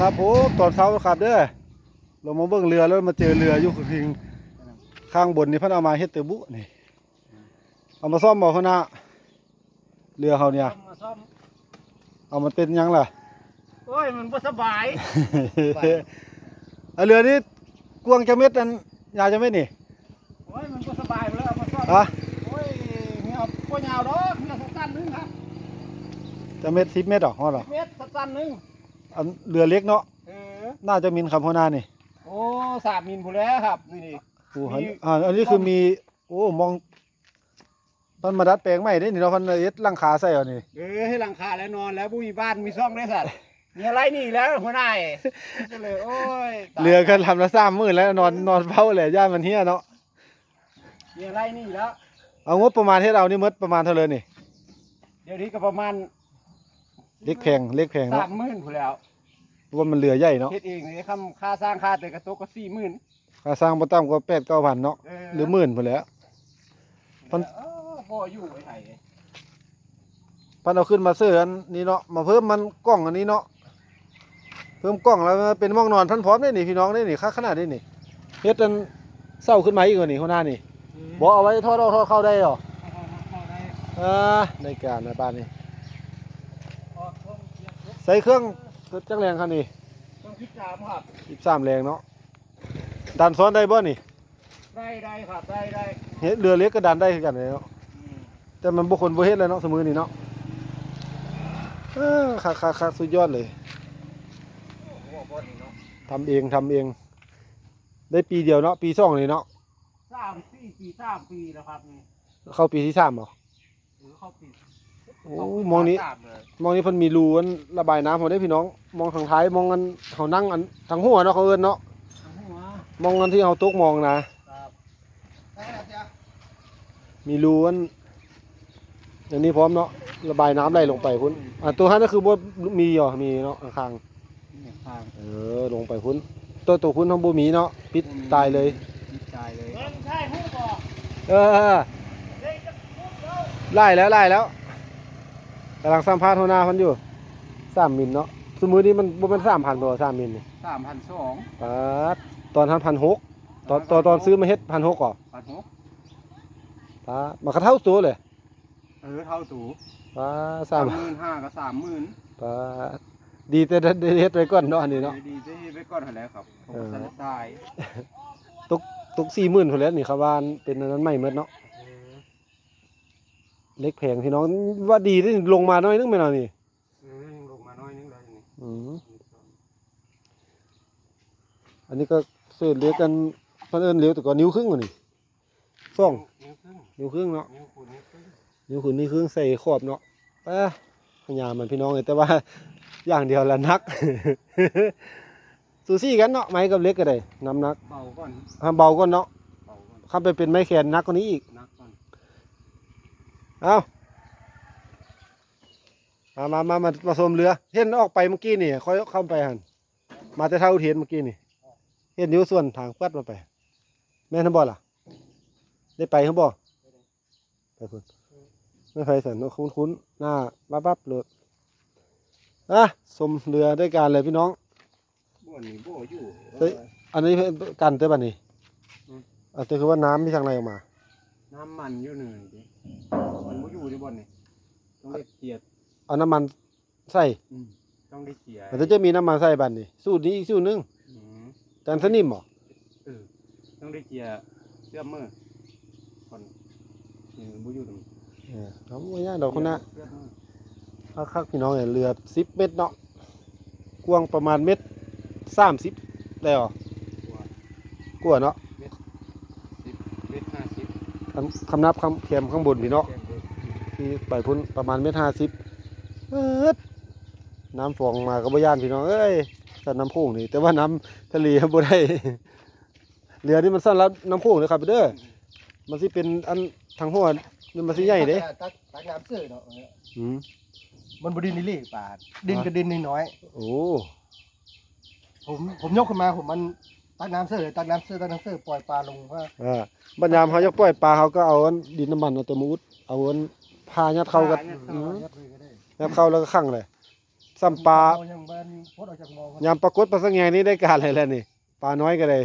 ครับผมตอนเช้าครับเด้อเรามาเบิ่งเรือแล้วมาเจอเรืออยู่คือข้างบนนี่เพิ่นเอามาเฮ็ดเตอบุนี่เอามาซ่อมบ่พุ่นน่ะเรือเขาเนี่ยมาซ่อมเอามันเป็นหยังล่ะโอ้ยมันบ่สบายเอาเรือนี้กวางจะเม็ดอันยาวจะเม็ดนี่โอ้ยมันบ่สบายไปแล้วเอามาซ่อมอะโอ้ยเงี้ยบ่ยาวดอกเงี้ยสั้นๆนึงครับจะเม็ด10เม็ดเหรอฮอดเหรอเมตรสั้นๆนึง อันเรือเล็กเนาะเออน่าจะมินคำหัวหน้านี่โอ้สามมิลพูนแล้วครับนี่นี่ โอ้โหมี อ่าอันนี้คือมีโอ้มองมันมาดัดแปลงใหม่ได้นี่เนาะเพันเอ็ดหลังคาใส่เอานี่เออให้หลังคาแล้วนอนแล้วบ่มีบ้านมีซ่องได้สัตว์มีอะไรนี่แล้วหัวหน้าเอ้ก็เลยโอ้ยตายเรือกันทำละสามมื้อแล้วนอนนอนเฝ้าแหละย่านมันเฮียเนาะมีอะไรนี่แล้ว เอางบประมาณเฮ็ดเอานี่หมดประมาณเท่าเลยนี่เดี๋ยวนี้ก็ประมาณ เล็กแพงเล็กแพงสาเนาะมหมื่นพูนแล้วเพราะว่ามันเรือใหญ่เนาะเฮ็ดเองนี่คำค่าสร้างค่าแต่กระตุกก็สี่หมื่นค่าสร้างบ่ต่ำกว่า8 9,000เนาะเออหรือหมื่นพุ่นแหล้วมัน เออบ่อยู่ไอ้ไห้พันเอาขึ้นมาซื้ออันนี้เนาะมาเพิ่มมันกล้องอันนี้เนาะเพิ่มกล้องแล้วมันเป็นห้องนอนท่านพร้อมได้นี่พี่น้องได้นี่ค่าขนาดได้นี่เฮ็ดอันเศร้าขึ้นมาอีกกว่านี่หัวหน้านี่บ่เอาไว้ทอดเอาทอดเข้าได้หรอ เข้าได้อ่าในการในบ้านนี่ ออกท่องเที่ยว ใส่เครื่องจักรแรงคันนี้ต้องพิจารณาครับ13แรงเนาะดันซ้อนได้บ่นี่ได้ได้ครับได้ได้เฮ็ดเรือเล็กก็ดันได้คือกันเลยเนาะอืมแต่มันบ่คนบ่เฮ็ดเลยเนาะสมือนี่เนาะเออคักคักคักสุดยอดเลยโอ้โหบ่นี่เนาะทำเองทำเอง ได้ปีเดียวเนาะปีสองนี่เนาะสามสี่ปีสามปีแล้วครับนี่เข้าปีที่สามเหรอหรือเข้าปี โอ้มองนี้สามเลยมองนี้เพิ่นมีรูอันระบายน้ำผมได้พี่น้อง มองทางท้ายมองอันเขานั่งอันทางหัวเนาะเขาเอิ้นเนาะทั้งหัวมองอันที่เขาตกมองนะครับได้แล้วจ้ะมีรูอันอันนี้พร้อมเนาะระบายน้ำไหลลงไปพุ่นอะตัวนั้นก็คือบ่มีเหรอมีเนาะข้างนี่ทางๆเออลงไปพุ่นตัวตัวพุ่นทำบ่มีเนาะปิดตายเลยจิตใจเลยเงินใช่ฮู้บ่เออเออได้จะฮู้แล้วไล่แล้วไล่แล้ว กำลังสัมภาษณ์หัวหน้าเพันอยู่สามมิลเนาะสมมือนี้มันบ่เป็นสามพันตัวสามมิลนี่สามพันสองปาดตอนทันพันหกตอนตอนตอนซื้อมาเฮ็ดพันหกก่อพันหกปาดมากระเท่าตัวเลยเออเท่าตู่ปาดสาสามมหมื่นห้ากับสามหมื่นปาดดีแต่ได้เฮ็ดไว้ก่อนเนาะอันนี้เนาะ ดีได้ไปก่อนหั่นแหล้วครับผมเออสนตายตกตกสี่หมื่นพุ่นแหล้วนี่ครับว่าเป็นอันนั้นใหม่หมดเนาะ เล็กแพงพี่น้องว่าดีที่ลงมาหน้อยนึงแม่นเอานี่เออยังลงมาน้อยนึงเลยนี่อืมอันนี้ก็เสื้อเล็กกันเพิ่นเอิ้นเลี้ยวแต่ก็นิ้วครึ่งกว่านี่สองนิ้วครึ่งนิ้วครึ่งเนาะนิ้วคูณนิ้วครึ่งนิ้วคุณนี่เครื่องใส่ขอบเนาะเอ้พยายามมันพี่น้องเลยแต่ว่าอย่างเดียวละนักสูซี่กันเนาะไม้กับเล็กก็ได้น้ำหนักเบาก่อนถ้าเบาก็เนาะเบาก่อนข้ามไปเป็นไม้แขนนักกว่านี้อีกนัก ก่อนเอามามามามาผสมเรือ เห็นออกไปเมื่อกี้นี่ค่อยเข้าไปหันมาแต่เท่าเทียนเมื่อกี้นี่ เห็นนิ้วส่วนทางปัดมาไป แม่นบ่ล่ะ ได้ไปเขาบ่ไปพุ่นไม่ไปสันเนาะคุ้นๆหน้าบับบับๆเลยอะสมเรือด้วยกันเลยพี่น้องบ่นี่บ่อยู่เฮ้ยอันนี้กันเต้บันนี่อืมอันนี้คือว่าน้ำมีทางไหนออกมา น้ำมันอยู่หนึ่งดิมันบ่อยู่ที่บ่อนนี่ต้องได้เกียร์เอาน้ำมันใส่อืมต้องได้เกียร์แต่จะมีน้ำมันใส่บันนี่สูตรนี้อีกสูตรหนึงอืมจานสนิมเหรอเออต้องได้เกียร์เชื่อมมือก่อนนี่บ่อยู่ตรงนี้เออเอาไว้ย่าดอกคนน่ะเชื่อมมือคักๆพี่น้องเนี่ยเรือสิบเมตรเนาะกว้างประมาณเมตรสามสิบได้หรอตัวกว่าเนาะ สิบเมตรห้าสิบ คำคำนับคำเข็มข้างบนพี่เนาะแกงเด็กที่ไปพุ่นประมาณเมตรห้าสิบเอิ้ดน้ำฟองมาก็บ่ย่านพี่น้องเอ้ยสันน้ำโขงนี่แต่ว่าน้ำทะเลบ่ได้เรือนี่มันสั้นแล้วน้ำโขงเลยครับเด้อมันสิเป็นอันทางหัวนี่มันสิใหญ่เด้ตักตักน้ำเสือเนาะอืมมันบดินนี่เลยป่าดดินกับดินน้อยโอ้ๆผมผมยกขึ้นมาผมมัน ตักน้ำเสือตักน้ำเสือตักน้ำเสือปล่อยปลาลงว่าอ่าบัดยามเขาจะปล่อยปลาเขาก็เอาอันดินน้ำมันเอาแตะมูดเอาอันพายัดเข้ากันเนี่ยอืมยัดเลยก็ได้ยัดเข้าแล้วก็ขังเลยซ้ำปลายังบ้านพดออกจากมองยามปรากฏปลาสังแงนี่ได้การอะไรแล้วนี่ปลาน้อยก็ได้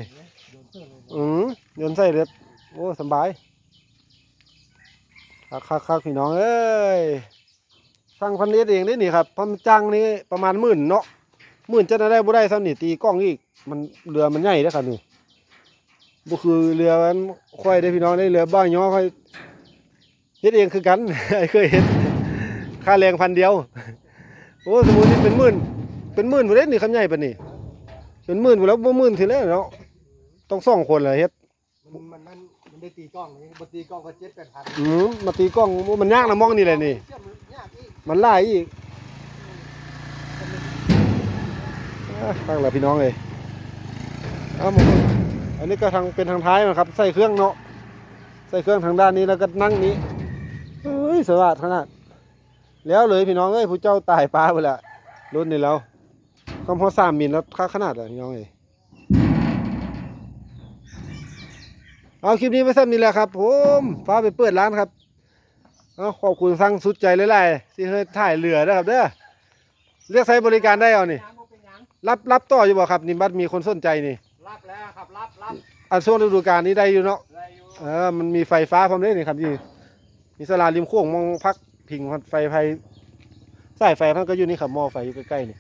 โดนเสื้อเลยอืมโยนใส่เลือดโอ้สำบายคักคักคักพี่น้องเอ้ยสั่งพันเอ็ดเองได้นี่ครับพันจ้างนี่ประมาณหมื่นเนาะห มื่นจะได้บ่ได้ซ้ำนี่ตีกล้องอีกมันเรือมันใหญ่เด้อครับนี่บ่คือเรือมันค่อยได้พี่น้องได้เรือบ้างย่อค่อยเฮ็ดเองคือกันไอ้เคยเฮ็ดค่าแรงพันเดียวโอ้สมมุตินี่เป็นหมื่น เป็นหมื่นบ่ได้นี่คำใหญ่ปานนี้เป็นหมื่นบ่แล้วบ่หมื่นทีแล้วเนาะต้องสองคนเลยเฮ็ดมันมันมันมันได้ตีกล้องนี่บ่ตีกล้องก็เจ็ดแปดพันอืมมาตีกล้องมันยากนะมองนี่แหละนี่เชื่อมยากอีกมันหลายอีกอะ ตั้งแล้วพี่น้องเลยเอาหมดอันนี้ก็ทางเป็นทางท้ายนะครับ ใส่เครื่องเนาะใส่เครื่องทางด้านนี้แล้วก็นั่งนี้เฮ้ยสวัสดขนาดแล้วเลยพี่น้องเอ้ยผู้เจ้าตายปลาไปและรุ่นนี้แล้วคำพอสามมิลแล้วค่าขนาดอะพี่น้องเอ้ยเอาคลิปนี้ไปซ้ำนี่แหละครับผมฟ้าไปเปิดร้านครับเอาขอบคุณสั่งสุดใจหลายๆที่ให้ถ่ายเรือนะครับเด้อเรียกใช้บริการได้เอานี่ รับรับต่ออยู่บ่ครับนี่บัดมีคนสนใจนี่ รับแล้วครับรับรับอันช่วงฤดูกาลนี้ได้อยู่เนาะได้อยู่เออมันมีไฟฟ้าพร้อมเลยนี่ครับนี่มีสลาริมโค้งมองพักพิงไฟไฟสายไฟมันก็อยู่นี่ครับหม้อไฟอยู่ใกล้ๆนี่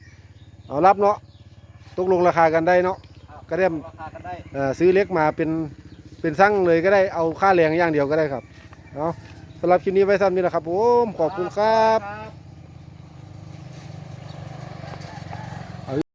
เอารับเนาะตกลงราคากันได้เนาะ ครับก็ได้ ราคากันได้เออซื้อเล็กมาเป็นเป็นสั่งเลยก็ได้เอาค่าแรงอย่างเดียวก็ได้ครับเอาสำหรับคลิปนี้ไว้ซ้ำนี่แหละครับผมขอบคุณครับ ครับ